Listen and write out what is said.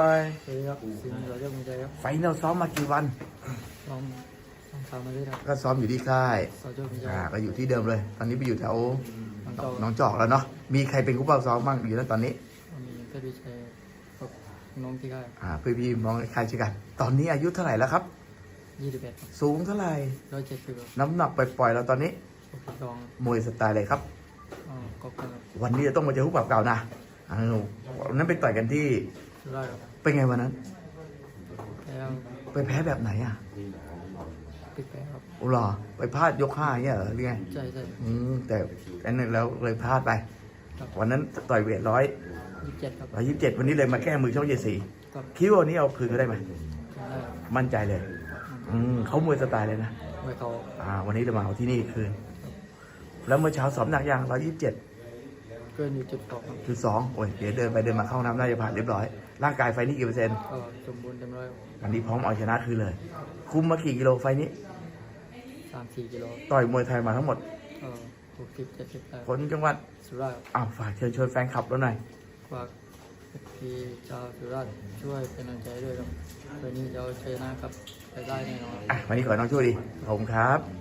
ไปสวัสดีครับสิงห์เราเรียกมึงใจครับไฟนอลซ้อมมากี่วันลองลองทำมาด้วยครับก็ซ้อมอยู่ที่ค่ายสาวเจ้ามึงใจอ่าก็อยู่ที่เดิมเลย ตอนนี้ไปอยู่แถวน้องจอกแล้วเนาะมีใครเป็นคู่เป้าซ้อมบ้างอยู่แล้วตอนนี้มีเพชรวิชัยกับน้องที่ค่ายอ่าเพี่อนพี่ๆน้องใครชื่อกัน ตอนนี้อายุเท่าไหร่แล้วครับยี่สิบเอ็ดสูงเท่าไหร่ร้อยเจ็ดสิบน้ำหนักปล่อยๆเราตอนนี้สองมวยสไตล์อะไรครับอ๋อก็วันนี้จะต้องมาเจอคู่ปรับเก่านะอ้าววันนั้นไปต่อยกันที่ สุดยอดครับเป็นไงวันนั้นแล้วไปแพ้แบบไหนอะปิดแปรครับโอ้หรอไปพลาดยกห้าอย่างเงี้ยเหรอหรือไงใช่ใช่อืมแต่อันนั้นแล้วเลยพลาดไปครับวันนั้นต่อยเวทร้อยยี่สิบเจ็ดครับร้อยยี่สิบเจ็ดวันนี้เลยมาแก้มือช่องเจ็ดสี่กับคิดว่าวันนี้เอาคืนก็ได้ไหมทำได้ครับมั่นใจเลย อืมเขามวยสไตล์เลยนะไว้เขาอ่า วันนี้จะมาเอาที่นี่คืน แล้วเมื่อเช้าสอบหนักยังร้อยยี่สิบเจ็ด เกินอยู่จุดสองครับจุดสองโอ้ยเดี๋ยวเดินไปเดินมาเข้าห้องน้ำน่าจะผ่านเรียบร้อย ร่างกายไฟนี้กี่เปอร์เซ็นต์ก็สมบูรณ์เต็มร้อยครับวันนี้พร้อมเอาชนะคืนเลย คุมมากี่กิโลไฟนี้ สามสี่กิโลต่อยมวยไทยมาทั้งหมดก็หกสิบเจ็ดสิบได้คนจังหวัดสุดยอดครับอ้าวฝากเชิญชวนแฟนคลับแล้วหน่อยฝากพี่ชาวสุราษฎร์ช่วยเป็นกำลังใจด้วยครับวันนี้เราชนะครับไปได้แน่นอนอะวันนี้ขอให้น้องช่วยดีขอบคุณครับ